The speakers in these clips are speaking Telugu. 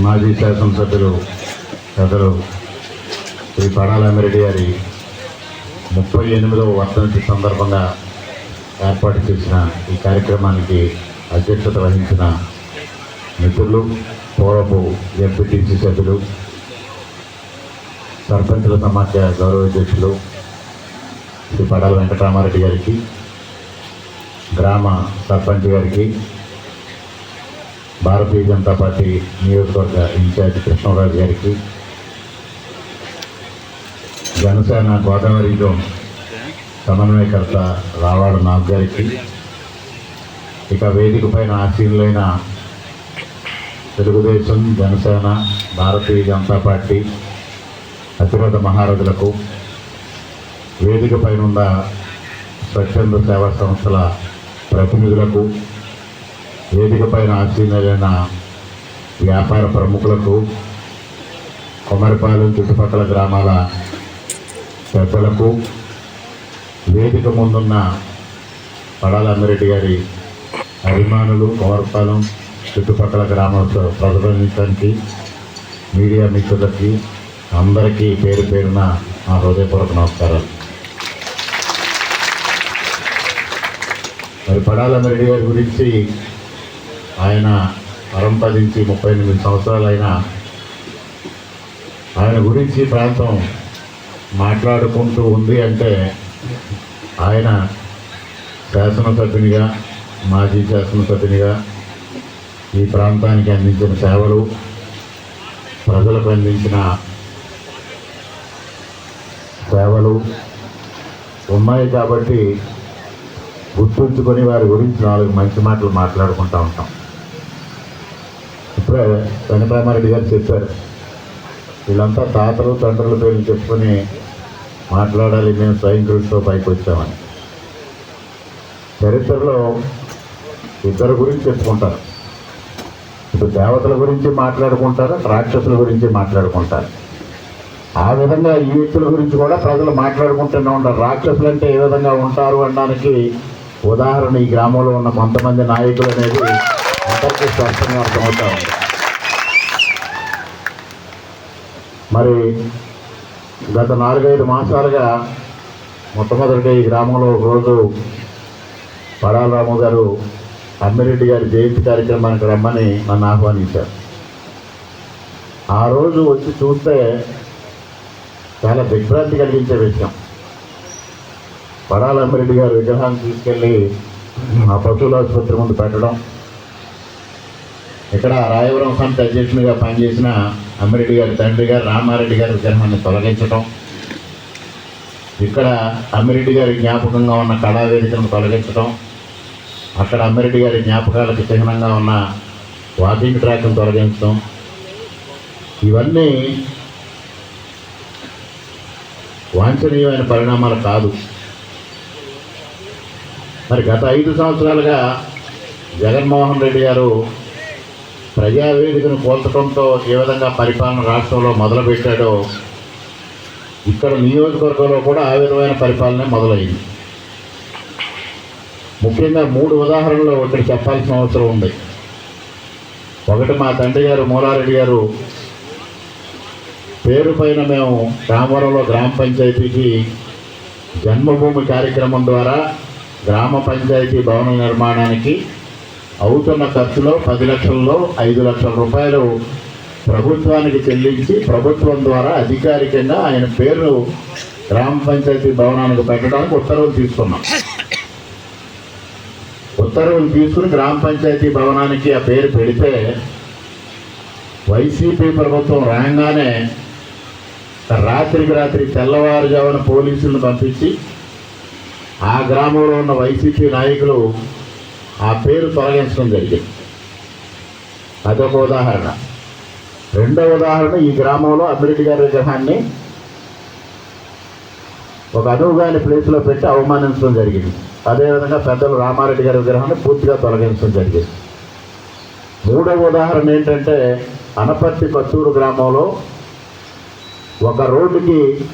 మాజీ శాసనసభ్యులు పెద్దలు శ్రీ పడాలమిరెడ్డి గారి ముప్పై ఎనిమిదవ వర్ధంతి సందర్భంగా ఏర్పాటు చేసిన ఈ కార్యక్రమానికి అధ్యక్షత వహించిన మిత్రులు పూర్వపు ఎంపీటీసీ సభ్యులు సర్పంచుల సమాఖ్య గౌరవ అధ్యక్షులు శ్రీ పడాల వెంకటరామారెడ్డి గారికి గ్రామ సర్పంచ్ గారికి భారతీయ జనతా పార్టీ నియోజకవర్గ ఇన్ఛార్జ్ కృష్ణరాజు గారికి జనసేన గోదావరి జోన్ సమన్వయకర్త రావాడ నాగ్ గారికి ఇక వేదిక పైన ఆశీనులైన తెలుగుదేశం జనసేన భారతీయ జనతా పార్టీ అతిరథ మహారథులకు వేదిక పైన ఉన్న స్వచ్ఛంద సేవా సంస్థల ప్రతినిధులకు వేదిక పైన ఆశీనులైన వ్యాపార ప్రముఖులకు కొమరిపాలెం చుట్టుపక్కల గ్రామాల పెద్దలకు వేదిక ముందున్న పడాల అమ్మిరెడ్డి గారి అభిమానులు కొమరపాలెం చుట్టుపక్కల గ్రామాలతో ప్రజలకి మీడియా మిత్రులకి అందరికీ పేరు పేరున నా హృదయపూర్వక నమస్కారాలు. మరి పడాల అమ్మిరెడ్డి గారి గురించి ఆయన పరంపరించి ముప్పై ఎనిమిది సంవత్సరాలైనా ఆయన గురించి ప్రాంతం మాట్లాడుకుంటూ ఉంది అంటే ఆయన శాసనసభ్యునిగా మాజీ శాసనసభ్యునిగా ఈ ప్రాంతానికి అందించిన సేవలు ప్రజలకు అందించిన సేవలు ఉన్నాయి కాబట్టి గుర్తుంచుకొని వారి గురించి నాలుగు మంచి మాటలు మాట్లాడుకుంటూ ఉంటాం. ఇప్పుడే వెంకటరామారెడ్డి గారు చెప్పారు. వీళ్ళంతా తాతలు తండ్రుల పేర్లు చెప్పుకొని మాట్లాడాలి మేము స్వయం కృషితో పైకి వచ్చామని. చరిత్రలో ఇద్దరు గురించి చెప్పుకుంటారు. ఇప్పుడు దేవతల గురించి మాట్లాడుకుంటారు రాక్షసుల గురించి మాట్లాడుకుంటారు? ఆ విధంగా ఈ వ్యక్తుల గురించి కూడా ప్రజలు మాట్లాడుకుంటూనే ఉంటారు. రాక్షసులు అంటే ఏ విధంగా ఉంటారు అనడానికి ఉదాహరణ ఈ గ్రామంలో ఉన్న కొంతమంది నాయకులు అనేది అందరికీ స్పష్టంగా అర్థమవుతా ఉంది. మరి గత నాలుగైదు మాసాలుగా మొట్టమొదటిగా ఈ గ్రామంలో ఒకరోజు రోజు పడాల రాము గారు అమ్మిరెడ్డి గారి జయంతి కార్యక్రమానికి రమ్మని నన్ను ఆహ్వానించారు. ఆ రోజు వచ్చి చూస్తే చాలా దిగ్భ్రాంతి కలిగించే విషయం. పడాల అమ్మిరెడ్డి గారు విగ్రహాన్ని తీసుకెళ్ళి ఆ పశువుల ఆసుపత్రి ముందు పెట్టడం ఇక్కడ రాయవరం సంస్థ అధ్యక్షునిగా పనిచేసిన అమ్మిరెడ్డి గారి తండ్రి గారు రామారెడ్డి గారి విగ్రహాన్ని తొలగించడం ఇక్కడ అమ్మిరెడ్డి గారి జ్ఞాపకంగా ఉన్న కళావేదికను తొలగించడం అక్కడ అమ్మిరెడ్డి గారి జ్ఞాపకాలకు చిహ్నంగా ఉన్న వాకింగ్ ట్రాక్ను తొలగించడం ఇవన్నీ వాంఛనీయమైన పరిణామాలు కాదు. మరి గత ఐదు సంవత్సరాలుగా జగన్మోహన్ రెడ్డి గారు ప్రజావేదికను కోల్చడంతో ఏ విధంగా పరిపాలన రాష్ట్రంలో మొదలుపెట్టాడో ఇక్కడ నియోజకవర్గంలో కూడా ఆ విధమైన పరిపాలన మొదలైంది. ముఖ్యంగా మూడు ఉదాహరణలు ఒకటి చెప్పాల్సిన అవసరం ఉంది. ఒకటి మా తండ్రి గారు మూలారెడ్డి గారు పేరు పైన మేము రామవరంలో గ్రామ పంచాయతీకి జన్మభూమి కార్యక్రమం ద్వారా గ్రామ పంచాయతీ భవన నిర్మాణానికి అవుతున్న ఖర్చులో పది లక్షల్లో ఐదు లక్షల రూపాయలు ప్రభుత్వానికి చెల్లించి ప్రభుత్వం ద్వారా అధికారికంగా ఆయన పేరు గ్రామ పంచాయతీ భవనానికి పెట్టడానికి ఉత్తర్వులు తీసుకున్నాం. ఉత్తర్వులు తీసుకుని గ్రామ పంచాయతీ భవనానికి ఆ పేరు పెడితే వైసీపీ ప్రభుత్వం రాగానే రాత్రికి రాత్రి తెల్లవారుజామున పోలీసులను పంపించి ఆ గ్రామంలో ఉన్న వైసీపీ నాయకులు ఆ పేరు తొలగించడం జరిగింది. అదొక ఉదాహరణ. రెండవ ఉదాహరణ ఈ గ్రామంలో అభిరెడ్డి గారి విగ్రహాన్ని ఒక అనువుగాని ప్లేస్లో పెట్టి అవమానించడం జరిగింది. అదేవిధంగా పెద్దలు రామారెడ్డి గారి విగ్రహాన్ని పూర్తిగా తొలగించడం జరిగింది. మూడవ ఉదాహరణ ఏంటంటే అనపర్తి కత్తూరు గ్రామంలో ఒక రోడ్డుకి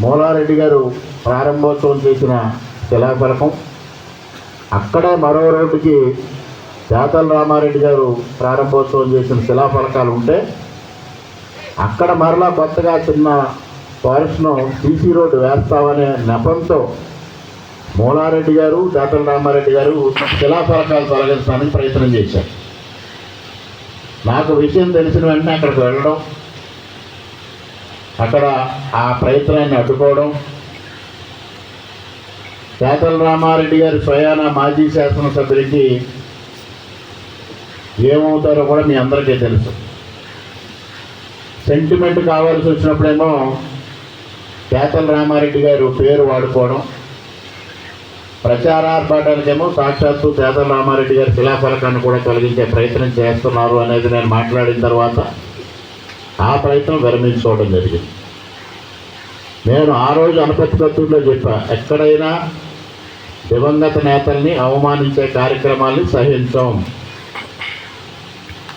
మూలారెడ్డి గారు ప్రారంభోత్సవం చేసిన శిలాఫలకం అక్కడే మరో రోడ్డుకి చేతల రామారెడ్డి గారు ప్రారంభోత్సవం చేసిన శిలాఫలకాలు ఉంటే అక్కడ మరలా కొత్తగా చిన్న ఫారెస్ట్ను సీసీ రోడ్డు వేస్తామనే నెపంతో మూలారెడ్డి గారు చేతల రామారెడ్డి గారు శిలాఫలకాలు తొలగించడానికి ప్రయత్నం చేశారు. నాకు విషయం తెలిసిన వెంటనే అక్కడికి వెళ్ళడం అక్కడ ఆ ప్రయత్నాన్ని అడ్డుకోవడం చేతల రామారెడ్డి గారి స్వయాన మాజీ శాసనసభ్యుడికి ఏమవుతారో కూడా మీ అందరికీ తెలుసు. సెంటిమెంట్ కావాల్సి వచ్చినప్పుడేమో చేతల రామారెడ్డి గారు పేరు వాడుకోవడం ప్రచారార్భాటానికేమో సాక్షాత్తు చేతల రామారెడ్డి గారి శిలాఫలకాన్ని కూడా తొలగించే ప్రయత్నం చేస్తున్నారు అనేది నేను మాట్లాడిన తర్వాత ఆ ప్రయత్నం విరమించుకోవడం జరిగింది. నేను ఆ రోజు అనపతి పత్రికలో చెప్పా ఎక్కడైనా దివంగత నేతల్ని అవమానించే కార్యక్రమాల్ని సహించాం.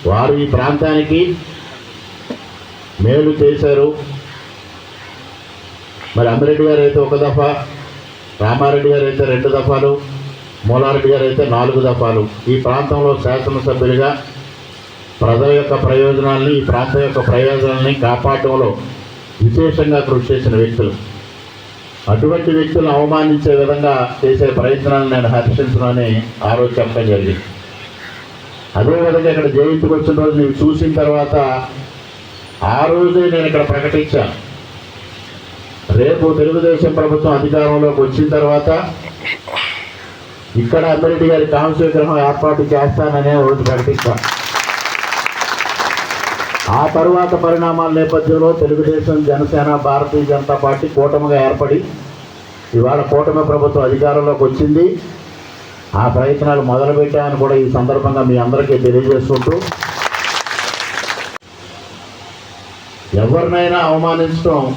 వారు ఈ ప్రాంతానికి మేలు చేశారు. మరి అమ్మిరెడ్డి గారు అయితే ఒక దఫా రామారెడ్డి గారు అయితే రెండు దఫాలు మూలారెడ్డి గారు అయితే నాలుగు దఫాలు. ఈ ప్రాంతంలో శాసనసభ్యులుగా ప్రజల యొక్క ప్రయోజనాల్ని ఈ ప్రాంతం యొక్క ప్రయోజనాల్ని కాపాడటంలో విశేషంగా కృషి చేసిన వ్యక్తులు. అటువంటి వ్యక్తులను అవమానించే విధంగా చేసే ప్రయత్నాలను నేను హర్షించనని ఆ రోజు చెప్పడం జరిగింది. అదేవిధంగా ఇక్కడ జయంతికి వచ్చిన రోజు నీవు చూసిన తర్వాత ఆ రోజే నేను ఇక్కడ ప్రకటించాను. రేపు తెలుగుదేశం ప్రభుత్వం అధికారంలోకి వచ్చిన తర్వాత ఇక్కడ అమ్మిరెడ్డి గారి కాంస్య విగ్రహం ఏర్పాటు చేస్తాననే రోజు ప్రకటిస్తాను. ఆ తరువాత పరిణామాల నేపథ్యంలో తెలుగుదేశం జనసేన భారతీయ జనతా పార్టీ కూటమిగా ఏర్పడి ఇవాళ కూటమి ప్రభుత్వం అధికారంలోకి వచ్చింది. ఆ ప్రయత్నాలు మొదలుపెట్టామని కూడా ఈ సందర్భంగా మీ అందరికీ తెలియజేసుకుంటూ ఎవరినైనా అవమానించడం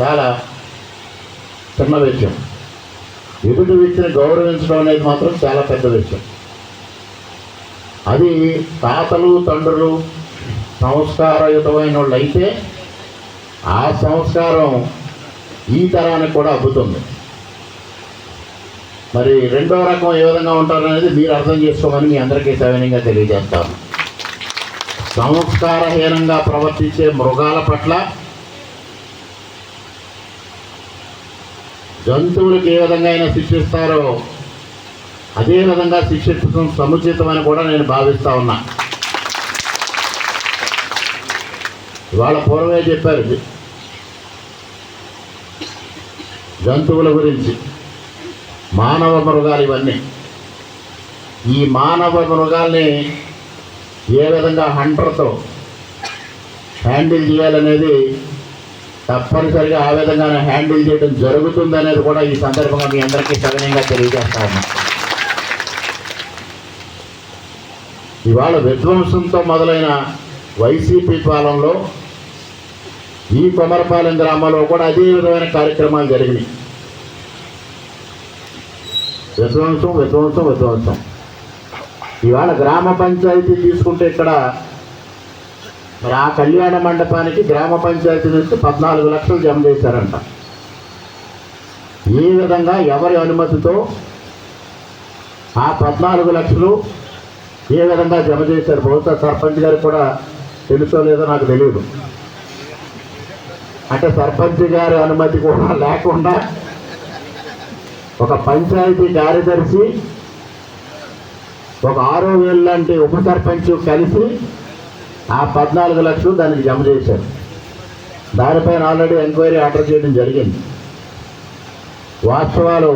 చాలా చిన్న విషయం. ఎదుటి వ్యక్తిని గౌరవించడం అనేది మాత్రం చాలా పెద్ద విషయం. అది తాతలు తండ్రులు సంస్కారయుతమైన వాళ్ళు అయితే ఆ సంస్కారం ఈ తరానికి కూడా అబ్బుతుంది. మరి రెండో రకం ఏ విధంగా ఉంటారనేది మీరు అర్థం చేసుకోమని మీ అందరికీ సవినీయంగా తెలియజేస్తాను. సంస్కారహీనంగా ప్రవర్తించే మృగాల పట్ల జంతువులకు ఏ విధంగా అయినా శిక్షిస్తారో అదే విధంగా శిక్షించడం సముచితమని కూడా నేను భావిస్తూ ఉన్నా. ఇవాళ పూర్వమే చెప్పారు ఇది. జంతువుల గురించి మానవ మృగాలు ఇవన్నీ ఈ మానవ మృగాల్ని ఏ విధంగా హంటర్తో హ్యాండిల్ చేయాలనేది తప్పనిసరిగా ఆ విధంగానే హ్యాండిల్ చేయడం జరుగుతుంది అనేది కూడా ఈ సందర్భంగా మీ అందరికీ సగనంగా తెలియజేస్తాను ఇవాళ విధ్వంసంతో మొదలైన వైసీపీ పాలనలో ఈ కొమరపాలెం గ్రామంలో కూడా అదే విధమైన కార్యక్రమాలు జరిగినాయి. విధ్వంసం విధ్వంసం విధ్వంసం. ఇవాళ గ్రామ పంచాయతీ తీసుకుంటే ఇక్కడ మరి ఆ కళ్యాణ మండపానికి గ్రామ పంచాయతీ నుంచి పద్నాలుగు లక్షలు జమ చేశారంట. ఈ విధంగా ఎవరి అనుమతితో ఆ పద్నాలుగు లక్షలు ఏ విధంగా జమ చేశారు? బహుశా సర్పంచ్ గారికి కూడా తెలుసో లేదో నాకు తెలియదు. అంటే సర్పంచ్ గారి అనుమతి కూడా లేకుండా ఒక పంచాయతీ కార్యదర్శి ఒక ఆరో వేలు లాంటి ఉప సర్పంచ్ కలిసి ఆ పద్నాలుగు లక్షలు దానికి జమ చేశారు. దానిపైన ఆల్రెడీ ఎంక్వైరీ ఆర్డర్ చేయడం జరిగింది. వాస్తవాలు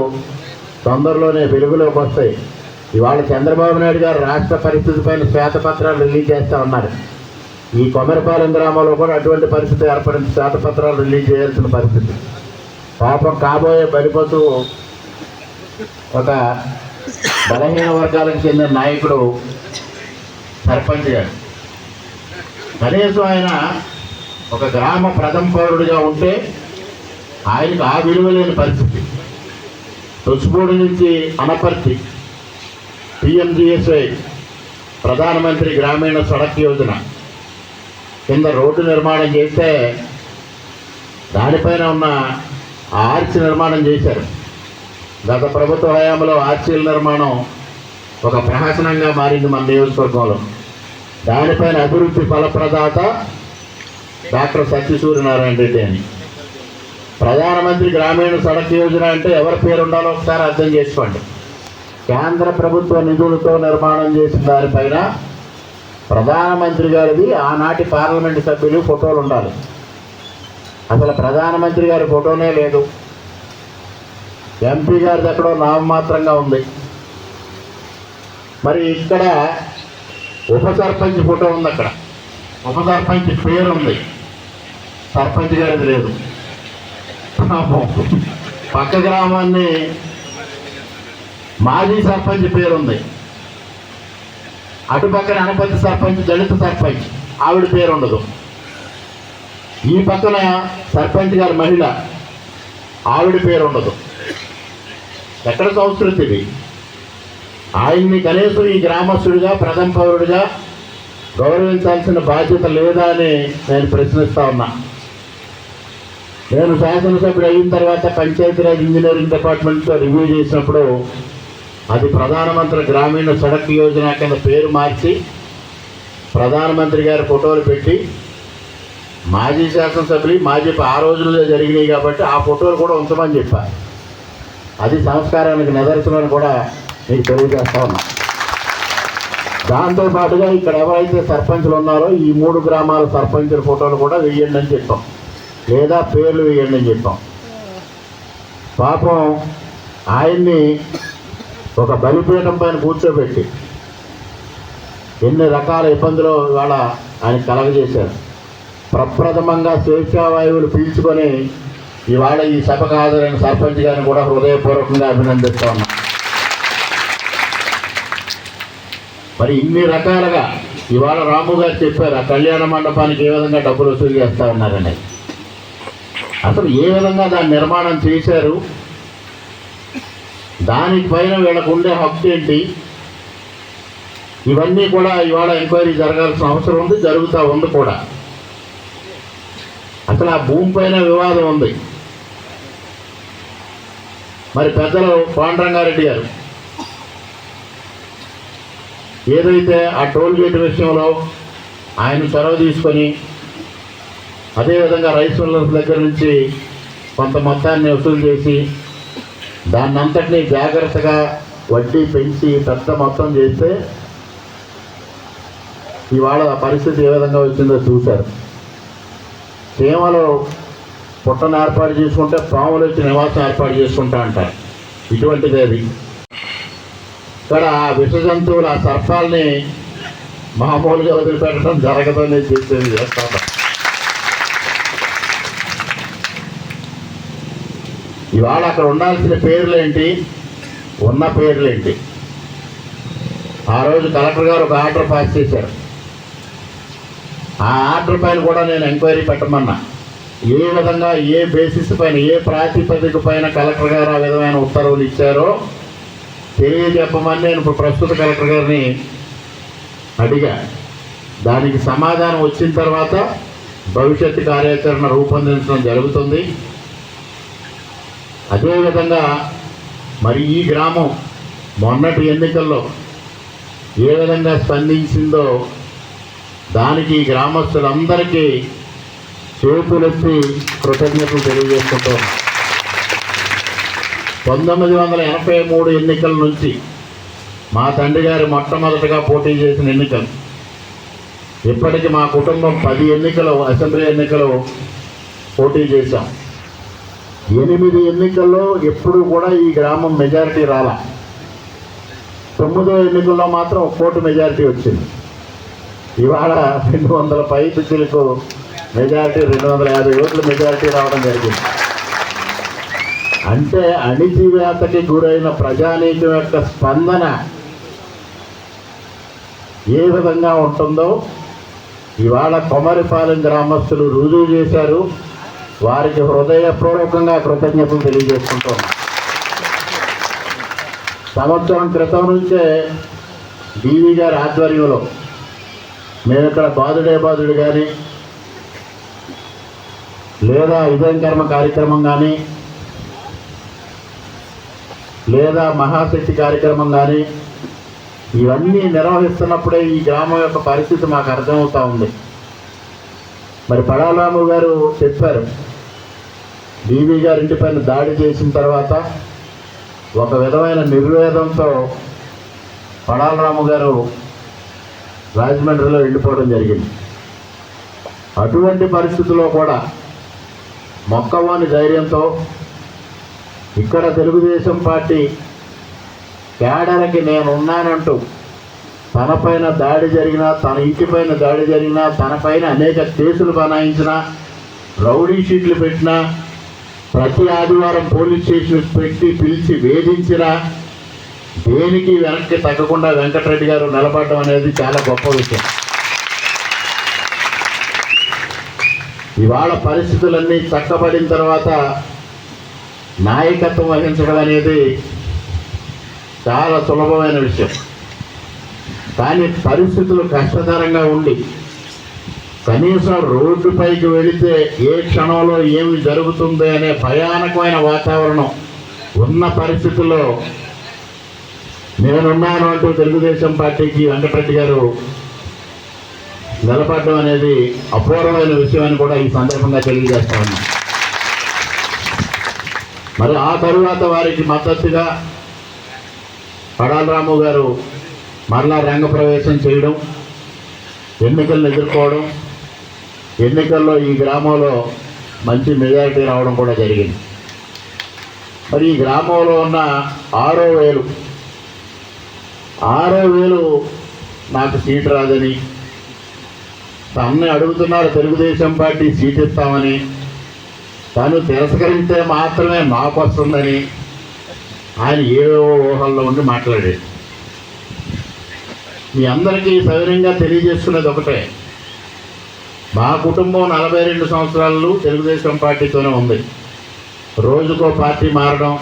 తొందరలోనే వెలుగులోకి వస్తాయి. ఇవాళ చంద్రబాబు నాయుడు గారు రాష్ట్ర పరిస్థితి పైన శ్వేతపత్రాలు రిలీజ్ చేస్తూ ఉన్నారు. ఈ కొమరపాలెం గ్రామంలో కూడా అటువంటి పరిస్థితి ఏర్పడింది. శ్వేతపత్రాలు రిలీజ్ చేయాల్సిన పరిస్థితి. పాపం కాబోయే బలిపతు ఒక బలహీన వర్గాలకు చెందిన నాయకుడు సర్పంచ్ గారు. కనీసం ఆయన ఒక గ్రామ ప్రథమ పౌరుడిగా ఉంటే ఆయనకు ఆ విలువ లేని పరిస్థితి. తుచ్చుపూడి నుంచి అనపర్తి పిఎంజిఎస్వై ప్రధానమంత్రి గ్రామీణ సడక్ యోజన. కింద రోడ్డు నిర్మాణం చేస్తే దానిపైన ఉన్న ఆ ఆర్చి నిర్మాణం చేశారు. గత ప్రభుత్వ హయాంలో ఆర్చీల నిర్మాణం ఒక ప్రహసనంగా మారింది మన నియోజకవర్గంలో. దానిపైన అభివృద్ధి ఫలప్రదాత డాక్టర్ సత్యసూర్యనారాయణ రెడ్డి అని. ప్రధానమంత్రి గ్రామీణ సడక్ యోజన అంటే ఎవరి పేరు ఉండాలో ఒకసారి అర్థం చేసుకోండి. కేంద్ర ప్రభుత్వ నిధులతో నిర్మాణం చేసిన దానిపైన ప్రధానమంత్రి గారిది ఆనాటి పార్లమెంట్ సభ్యులు ఫోటోలు ఉండాలి. అసలు ప్రధానమంత్రి గారి ఫోటోనే లేదు. ఎంపీ గారిది ఎక్కడో నామమాత్రంగా ఉంది. మరి ఇక్కడ ఉప సర్పంచ్ ఫోటో ఉంది అక్కడ. ఉప సర్పంచ్ పేరు ఉంది. సర్పంచ్ గారిది లేదు. పక్క గ్రామాన్ని మాజీ సర్పంచ్ పేరు అటుపక్కన అటు పక్కన అనపతి సర్పంచ్ దళిత సర్పంచ్ ఆవిడ పేరు ఉండదు. ఈ పక్కన సర్పంచ్ గారి మహిళ ఆవిడ పేరు ఉండదు. ఎక్కడ సంస్కృతి ఇది ఆయన్ని కనీసం ఈ గ్రామస్తుడిగా ప్రథమ పౌరుడిగా గౌరవించాల్సిన బాధ్యత లేదా అని నేను ప్రశ్నిస్తా ఉన్నా. నేను శాసనసభ్యుడు అయిన తర్వాత పంచాయతీరాజ్ ఇంజనీరింగ్ డిపార్ట్మెంట్తో రివ్యూ చేసినప్పుడు అది ప్రధానమంత్రి గ్రామీణ సడక్ యోజన కింద పేరు మార్చి ప్రధానమంత్రి గారి ఫోటోలు పెట్టి మాజీ శాసనసభ్యులు మాజీ ఆ రోజుల్లో జరిగినాయి కాబట్టి ఆ ఫోటోలు కూడా ఉంచమని చెప్పారు. అది సంస్కారానికి నిదర్శనం కూడా మీకు తెలియజేస్తా ఉన్నా. దాంతో పాటుగా ఇక్కడ ఎవరైతే సర్పంచులు ఉన్నారో ఈ మూడు గ్రామాల సర్పంచుల ఫోటోలు కూడా వేయండి అని చెప్పాం. లేదా పేర్లు వేయండి అని చెప్పాం. పాపం ఆయన్ని ఒక బలిపీఠం పైన కూర్చోబెట్టి ఎన్ని రకాల ఇబ్బందులు ఇవాళ ఆయన కలగజేశారు. ప్రప్రథమంగా స్వేచ్ఛావాయువులు పీల్చుకొని ఇవాళ ఈ సభకు హాజరైన సర్పంచ్ గారిని కూడా హృదయపూర్వకంగా అభినందిస్తా ఉన్నాం. మరి ఇన్ని రకాలుగా ఇవాళ రాము గారు చెప్పారు ఆ కళ్యాణ మండపానికి ఏ విధంగా డబ్బులు వసూలు చేస్తా ఉన్నారని. అసలు ఏ విధంగా దాని నిర్మాణం చేశారు? దానిపైన వీళ్ళకు ఉండే హక్కు ఏంటి? ఇవన్నీ కూడా ఇవాళ ఎంక్వైరీ జరగాల్సిన అవసరం ఉంది జరుగుతూ ఉంది కూడా. అసలు ఆ భూమి పైన వివాదం ఉంది. మరి పెద్దలు పాండరంగారెడ్డి గారు ఏదైతే ఆ టోల్ గేట్ విషయంలో ఆయన చొరవ తీసుకొని అదేవిధంగా రైస్ మిల్లర్స్ దగ్గర నుంచి కొంత మొత్తాన్ని వసూలు చేసి దాన్ని అంతటినీ జాగ్రత్తగా వడ్డీ పెంచి పెద్ద మొత్తం చేస్తే ఇవాళ పరిస్థితి ఏ విధంగా వచ్చిందో చూశారు. చీమలు పుట్టను ఏర్పాటు చేసుకుంటే పాములు వచ్చి నివాసం ఏర్పాటు చేసుకుంటా అంటారు. ఇటువంటిది అది. ఇక్కడ ఆ విష జంతువులు ఆ సర్పాలని మామూలుగా వదిలిపెట్టడం జరగదని చెప్పేది చేస్తాను. ఇవాళ అక్కడ ఉండాల్సిన పేర్లేంటి? ఉన్న పేర్లేంటి? ఆ రోజు కలెక్టర్ గారు ఒక ఆర్డర్ పాస్ చేశారు. ఆ ఆర్డర్ పైన కూడా నేను ఎంక్వైరీ పెట్టమన్నా. ఏ విధంగా ఏ బేసిస్ పైన ఏ ప్రాతిపదిక పైన కలెక్టర్ గారు ఆ విధమైన ఉత్తర్వులు ఇచ్చారో తెలియజెప్పమని నేను ఇప్పుడు ప్రస్తుత కలెక్టర్ గారిని అడిగా. దానికి సమాధానం వచ్చిన తర్వాత భవిష్యత్తు కార్యాచరణ రూపొందించడం జరుగుతుంది. అదేవిధంగా మరి ఈ గ్రామం మొన్నటి ఎన్నికల్లో ఏ విధంగా స్పందించిందో దానికి గ్రామస్తులందరికీ చేతులెత్తి కృతజ్ఞతలు తెలియజేసుకుంటాం. పంతొమ్మిది వందల ఎనభై మూడు ఎన్నికల నుంచి మా తండ్రి గారు మొట్టమొదటిగా పోటీ చేసిన ఎన్నికలు. ఇప్పటికి మా కుటుంబం పది ఎన్నికలు అసెంబ్లీ ఎన్నికలు పోటీ చేశాం. ఎనిమిది ఎన్నికల్లో ఎప్పుడు కూడా ఈ గ్రామం మెజారిటీ రాలా. తొమ్మిదో ఎన్నికల్లో మాత్రం ఒక కోటి మెజారిటీ వచ్చింది. ఇవాళ రెండు వందల పై పిచ్చులకు మెజారిటీ రెండు వందల యాభై ఓట్ల మెజారిటీ రావడం జరిగింది. అంటే అణిచివేతకి గురైన ప్రజానీకం యొక్క స్పందన ఏ విధంగా ఉంటుందో ఇవాళ కొమరిపాలెం గ్రామస్తులు రుజువు చేశారు. వారికి హృదయపూర్వకంగా కృతజ్ఞతలు తెలియజేసుకుంటున్నాం. సంవత్సరం క్రితం నుంచే డివి గారి ఆధ్వర్యంలో మేము ఇక్కడ బాధుడే బాధుడు కానీ లేదా ఉదయం కర్మ కార్యక్రమం కానీ లేదా మహాశక్తి కార్యక్రమం కానీ ఇవన్నీ నిర్వహిస్తున్నప్పుడే ఈ గ్రామం యొక్క పరిస్థితి మాకు అర్థమవుతూ ఉంది. మరి పడాలాము గారు చెప్పారు బీబీ గారి ఇంటిపైన దాడి చేసిన తర్వాత ఒక విధమైన నిర్వేదంతో పడాలరాము గారు రాజమండ్రిలో వెళ్ళిపోవడం జరిగింది. అటువంటి పరిస్థితుల్లో కూడా మొక్కవాని ధైర్యంతో ఇక్కడ తెలుగుదేశం పార్టీ కేడర్కి నేను ఉన్నానంటూ తనపైన దాడి జరిగినా తన ఇంటిపైన దాడి జరిగినా తనపైన అనేక కేసులు బనాయించినా రౌడీ షీట్లు పెట్టినా ప్రతి ఆదివారం పోలీస్ స్టేషన్ పెట్టి పిలిచి వేధించినా దేనికి వెనక్కి తగ్గకుండా వెంకటరెడ్డి గారు నిలబడడం అనేది చాలా గొప్ప విషయం. ఇవాళ పరిస్థితులన్నీ చక్కబడిన తర్వాత నాయకత్వం వహించడం అనేది చాలా సులభమైన విషయం. కానీ పరిస్థితులు కష్టతరంగా ఉండి కనీసం రోడ్డుపైకి వెళితే ఏ క్షణంలో ఏమి జరుగుతుంది అనే భయానకమైన వాతావరణం ఉన్న పరిస్థితుల్లో నేనున్నాను అంటూ తెలుగుదేశం పార్టీకి వెంకటరెడ్డి గారు నిలబడడం అనేది అపూర్వమైన విషయం అని కూడా ఈ సందర్భంగా తెలియజేస్తా ఉన్నాను. మరి ఆ తరువాత వారికి మద్దతుగా పడాలరాము గారు మరలా రంగప్రవేశం చేయడం ఎన్నికలను ఎదుర్కోవడం ఎన్నికల్లో ఈ గ్రామంలో మంచి మెజారిటీ రావడం కూడా జరిగింది. మరి ఈ గ్రామంలో ఉన్న ఆరో వేలు ఆరో వేలు నాకు సీటు రాదని తనని అడుగుతున్నారు తెలుగుదేశం పార్టీ సీట్ ఇస్తామని. తను తిరస్కరిస్తే మాత్రమే మాకు వస్తుందని ఆయన ఏవేవో ఊహల్లో ఉండి మాట్లాడాడు మీ అందరికీ సౌకర్యంగా తెలియజేస్తున్నది ఒకటే మా కుటుంబం నలభై రెండు సంవత్సరాలు తెలుగుదేశం పార్టీతోనే ఉంది. రోజుకో పార్టీ మారడం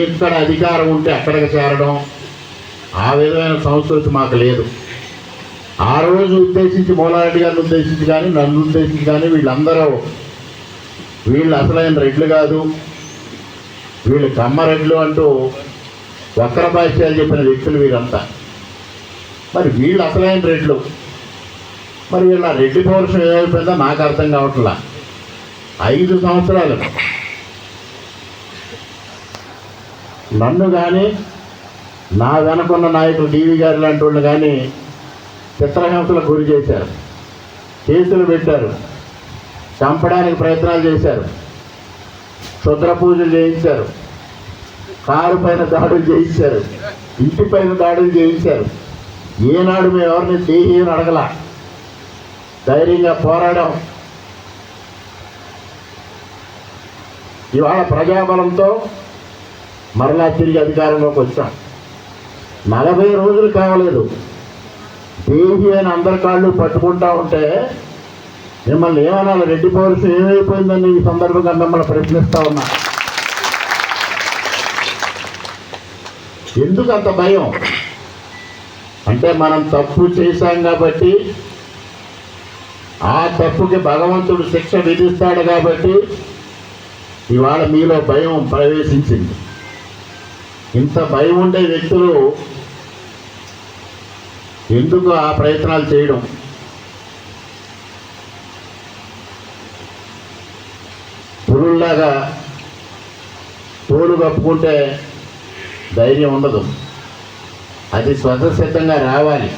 ఎక్కడ అధికారం ఉంటే అక్కడికి చేరడం ఆ విధమైన సంస్కృతి మాకు లేదు. ఆ రోజు ఉద్దేశించి మూలారెడ్డి గారిని ఉద్దేశించి కానీ నన్ను ఉద్దేశించి కానీ వీళ్ళందరూ వీళ్ళు అసలైన రెడ్లు కాదు. వీళ్ళు కమ్మరెడ్లు అంటూ వక్ర భాష్యాలు చెప్పిన వ్యక్తులు వీరంతా మరి వీళ్ళు అసలైన రెడ్లు. మరి ఇలా రెడ్డి పౌరుషం ఏమైపోయిందో నాకు అర్థం కావట్లా. ఐదు సంవత్సరాలు. నన్ను కానీ నా వెనకున్న నాయకులు డివి గారు లాంటి వాళ్ళు కానీ చిత్రహింసలకు గురి చేశారు. కేసులు పెట్టారు. చంపడానికి ప్రయత్నాలు చేశారు. క్షుద్ర పూజలు చేయించారు. కారు పైన దాడులు చేయించారు. ఇంటి పైన దాడులు చేయించారు. ఏనాడు మేము ఎవరిని దేహీని అడగల. ధైర్యంగా పోరాడాం. ఇవాళ ప్రజాబలంతో మరలా తిరిగి అధికారంలోకి వచ్చాం. నలభై రోజులు కావలేదు. దేహి అని అందరి కాళ్ళు పట్టుకుంటా ఉంటే మిమ్మల్ని ఏమనాలి? రెడ్డి పౌరుషం ఏమైపోయిందని ఈ సందర్భంగా మిమ్మల్ని ప్రశ్నిస్తా ఉన్నా. ఎందుకు అంత భయం? అంటే మనం తప్పు చేశాం కాబట్టి ఆ తప్పుకి భగవంతుడు శిక్ష విధిస్తాడు కాబట్టి ఇవాళ మీలో భయం ప్రవేశించింది. ఇంత భయం ఉండే వ్యక్తులు ఎందుకు ఆ ప్రయత్నాలు చేయడం? పురుల్లాగా తోలు కప్పుకుంటే ధైర్యం ఉండదు. అది స్వతసిద్ధంగా రావాలి.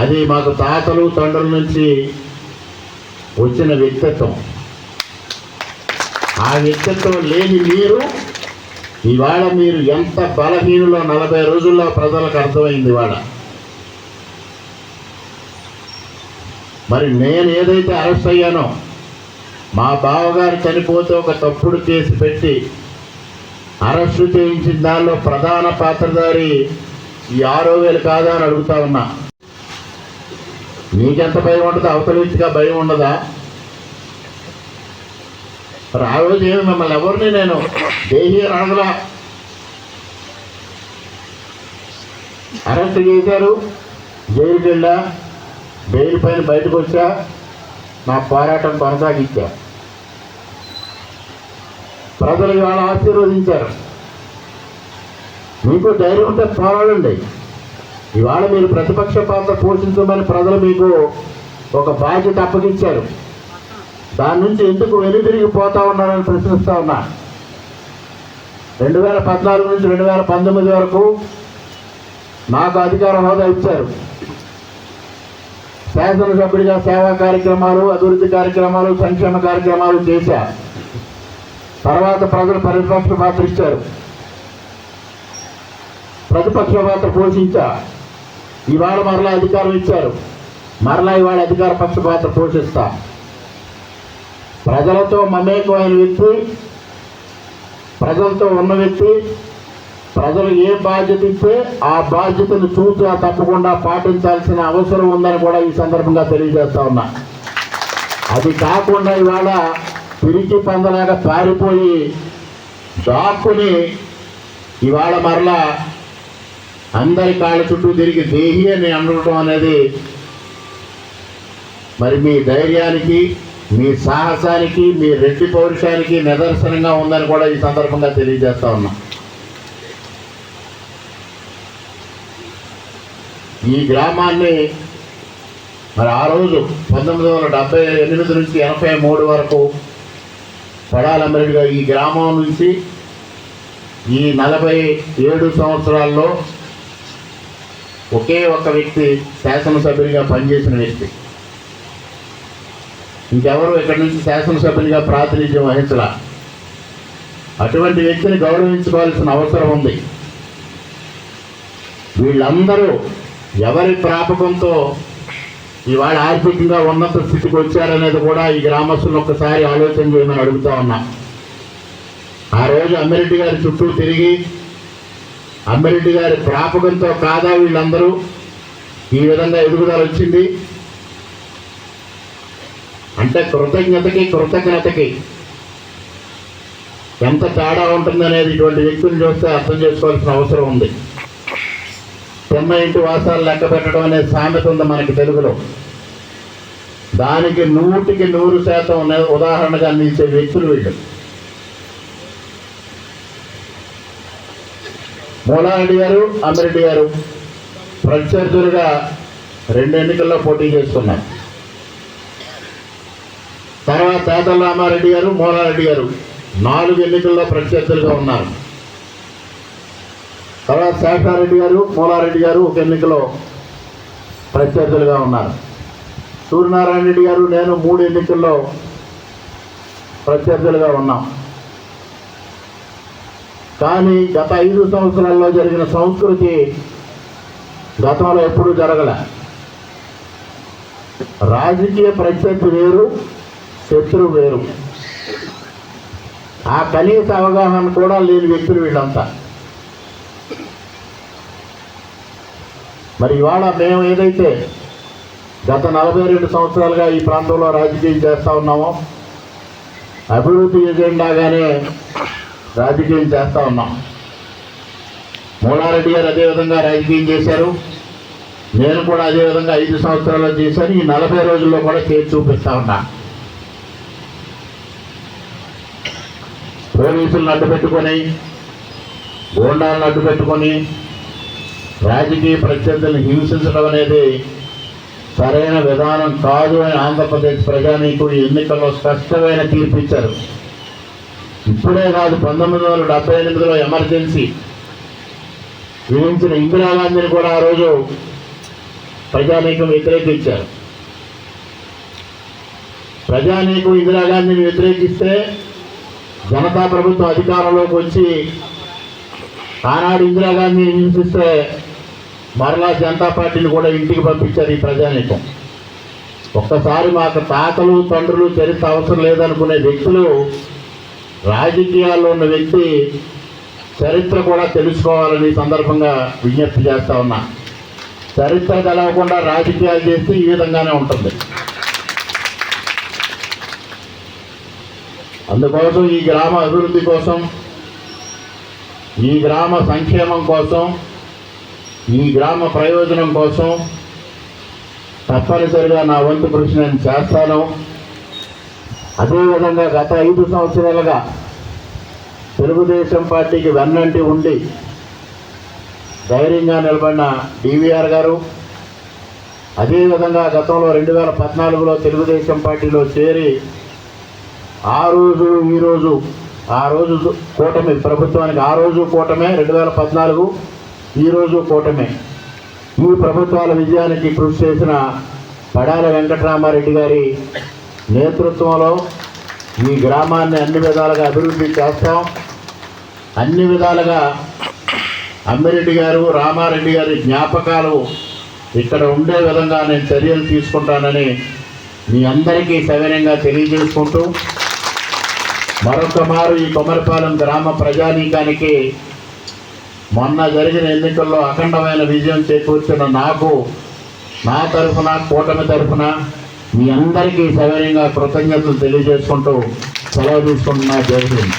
అది మాకు తాతలు తండ్రుల నుంచి వచ్చిన వ్యక్తిత్వం. ఆ వ్యక్తిత్వం లేని మీరు ఇవాళ మీరు ఎంత బలహీనులో నలభై రోజుల్లో ప్రజలకు అర్థమైంది ఇవాళ. మరి నేను ఏదైతే అరెస్ట్ అయ్యానో మా బావగారు చనిపోతే ఒక తప్పుడు కేసు పెట్టి అరెస్టు చేయించిన దానిలో ప్రధాన పాత్రధారి ఈ ఆరో వేలు కాదా అని అడుగుతా ఉన్నా. నీకెంత భయం ఉండదు అవతల వ్యక్తిగా భయం ఉండదా? మరి ఆ రోజు ఏమి మిమ్మల్ని ఎవరిని నేను దేహీ రాగలా అరెస్ట్ చేశారు? జైలుకి వెళ్ళా? బెయిల్ పైన బయటకు వచ్చా? నా పోరాటం కొనసాగించా? ప్రజలు ఇవాళ ఆశీర్వదించారు. మీకు ధైర్యం ఉంటే పోరాడండి. ఇవాళ మీరు ప్రతిపక్ష పాత్ర పోషించమని ప్రజలు మీకు ఒక బాధ్యత అప్పగించారు దాని నుంచి ఎందుకు వెనుదిరిగి పోతా ఉన్నారని ప్రశ్నిస్తా ఉన్నా. రెండు వేల పద్నాలుగు నుంచి రెండు వేల పంతొమ్మిది వరకు నాకు అధికార హోదా ఇచ్చారు. శాసనసభ్యుడిగా సేవా కార్యక్రమాలు అభివృద్ధి కార్యక్రమాలు సంక్షేమ కార్యక్రమాలు చేశా. తర్వాత ప్రజలు ప్రతిపక్ష పాత్ర ఇచ్చారు. ప్రతిపక్ష పాత్ర పోషించా. ఇవాళ మరలా అధికారం ఇచ్చారు. మరలా ఇవాళ అధికార పక్ష పాత్ర పోషిస్తా. ప్రజలతో మమేకమైన వ్యక్తి ప్రజలతో ఉన్న వ్యక్తి ప్రజలు ఏ బాధ్యత ఇస్తే ఆ బాధ్యతను చూచా తప్పకుండా పాటించాల్సిన అవసరం ఉందని కూడా ఈ సందర్భంగా తెలియజేస్తా ఉన్నా. అది కాకుండా ఇవాళ పిరికి పందలాగా పారిపోయి దాక్కుని ఇవాళ మరలా అందరి కాళ్ళ చుట్టూ తిరిగి దేహి అని అనడం అనేది. మరి మీ ధైర్యానికి మీ సాహసానికి మీ రెడ్డి పౌరుషానికి నిదర్శనంగా ఉందని కూడా ఈ సందర్భంగా తెలియజేస్తా ఉన్నా. ఈ గ్రామాన్ని మరి ఆ రోజు పంతొమ్మిది వందల డెబ్బై ఎనిమిది నుంచి ఎనభై మూడు వరకు పడాలమ్మరెడ్డిగా ఈ గ్రామం నుంచి ఈ నలభై ఏడు సంవత్సరాల్లో ఒకే ఒక వ్యక్తి శాసనసభ్యునిగా పనిచేసిన వ్యక్తి. ఇంకెవరు ఇక్కడి నుంచి శాసనసభ్యునిగా ప్రాతినిధ్యం వహించలా? అటువంటి వ్యక్తిని గౌరవించుకోవాల్సిన అవసరం ఉంది. వీళ్ళందరూ ఎవరి ప్రాపకంతో ఇవాళ ఆర్థికంగా ఉన్నత స్థితికి వచ్చారనేది కూడా ఈ గ్రామస్తులను ఒక్కసారి ఆలోచన చేయమని అడుగుతా ఉన్నా. ఆ రోజు అమ్మిరెడ్డి గారి చుట్టూ తిరిగి అమ్మిరెడ్డి గారి ప్రాపకంతో కాదా వీళ్ళందరూ? ఈ విధంగా ఎదుగుదల వచ్చింది. అంటే కృతజ్ఞతకి కృతజ్ఞతకి ఎంత తేడా ఉంటుందనేది ఇటువంటి వ్యక్తులు చూస్తే అర్థం చేసుకోవాల్సిన అవసరం ఉంది. చిన్న ఇంటి వాసాలు లెక్క పెట్టడం అనే సామెత ఉంది మనకి తెలుగులో. దానికి నూటికి నూరు శాతం ఉదాహరణగా నిలిచే వ్యక్తులు వీళ్ళు. మూలారెడ్డి గారు అమ్మిరెడ్డి గారు ప్రత్యర్థులుగా రెండు ఎన్నికల్లో పోటీ చేస్తున్నారు. తర్వాత తేతల రామారెడ్డి గారు మోనారెడ్డి గారు నాలుగు ఎన్నికల్లో ప్రత్యర్థులుగా ఉన్నారు. తర్వాత శేఖారెడ్డి గారు మూలారెడ్డి గారు ఒక ఎన్నికలో ప్రత్యర్థులుగా ఉన్నారు. సూర్యనారాయణ రెడ్డి గారు నేను మూడు ఎన్నికల్లో ప్రత్యర్థులుగా ఉన్నాం. కానీ గత ఐదు సంవత్సరాల్లో జరిగిన సంస్కృతి గతంలో ఎప్పుడూ జరగల. రాజకీయ ప్రత్యర్థి వేరు శత్రువు వేరు. ఆ కనీస అవగాహన కూడా లేని వ్యక్తులు వీళ్ళంతా. మరి ఇవాళ మేము ఏదైతే గత నలభై రెండు సంవత్సరాలుగా ఈ ప్రాంతంలో రాజకీయం చేస్తూ ఉన్నామో అభివృద్ధి ఎజెండాగానే రాజకీయం చేస్తూ ఉన్నాం. మూలారెడ్డి గారు అదేవిధంగా రాజకీయం చేశారు. నేను కూడా అదేవిధంగా ఐదు సంవత్సరాలు చేశాను. ఈ నలభై రోజుల్లో కూడా చేసి చూపిస్తా ఉన్నా. పోలీసులను అడ్డు పెట్టుకొని గోండాలను అడ్డు పెట్టుకొని రాజకీయ ప్రత్యర్థులను హింసించడం అనేది సరైన విధానం కాదు అని ఆంధ్రప్రదేశ్ ప్రజానీకులు ఎన్నికల్లో స్పష్టమైన తీర్పు ఇచ్చారు. ఇప్పుడే కాదు పంతొమ్మిది వందల డెబ్బై ఎనిమిదిలో ఎమర్జెన్సీ విధించిన ఇందిరాగాంధీని కూడా ఆ రోజు ప్రజానీకం వ్యతిరేకించారు. ప్రజానీకం ఇందిరాగాంధీని వ్యతిరేకిస్తే జనతా ప్రభుత్వం అధికారంలోకి వచ్చి ఆనాడు ఇందిరాగాంధీని హింసిస్తే మరలా జనతా పార్టీని కూడా ఇంటికి పంపించారు ఈ ప్రజానీకం. ఒక్కసారి మాకు తాతలు తండ్రులు చరిత్ర అవసరం లేదనుకునే వ్యక్తులు రాజకీయాల్లో ఉన్న వ్యక్తి చరిత్ర కూడా తెలుసుకోవాలని సందర్భంగా విజ్ఞప్తి చేస్తా ఉన్నా. చరిత్ర తెలవకుండా రాజకీయాలు చేస్తే ఈ విధంగానే ఉంటుంది. అందుకోసం ఈ గ్రామ అభివృద్ధి కోసం ఈ గ్రామ సంక్షేమం కోసం ఈ గ్రామ ప్రయోజనం కోసం తప్పనిసరిగా నా వంతు కృషి నేను చేస్తాను. అదేవిధంగా గత ఐదు సంవత్సరాలుగా తెలుగుదేశం పార్టీకి వెన్నంటి ఉండి ధైర్యంగా నిలబడిన డివిఆర్ గారు అదేవిధంగా గతంలో రెండు వేల పద్నాలుగులో తెలుగుదేశం పార్టీలో చేరి ఆ రోజు ఈ రోజు ఆ రోజు కూటమి ప్రభుత్వానికి ఆ రోజు కూటమే రెండు వేల పద్నాలుగు ఈ రోజు కూటమే. ఈ ప్రభుత్వాల విజయానికి కృషి చేసిన పడాల వెంకటరామారెడ్డి గారి నేతృత్వంలో ఈ గ్రామాన్ని అన్ని విధాలుగా అభివృద్ధి చేస్తాం. అన్ని విధాలుగా అమ్మిరెడ్డి గారు రామారెడ్డి గారి జ్ఞాపకాలు ఇక్కడ ఉండే విధంగా నేను చర్యలు తీసుకుంటానని మీ అందరికీ సవినయంగా తెలియజేసుకుంటూ మరొక మారు ఈ కొమరపాలెం గ్రామ ప్రజానీకానికి మొన్న జరిగిన ఎన్నికల్లో అఖండమైన విజయం చేకూర్చిన నాకు నా తరఫున కూటమి తరఫున మీ అందరికీ సవినయంగా కృతజ్ఞతలు తెలియజేసుకుంటూ సెలవు తీసుకుంటున్నా. జరుగుతుంది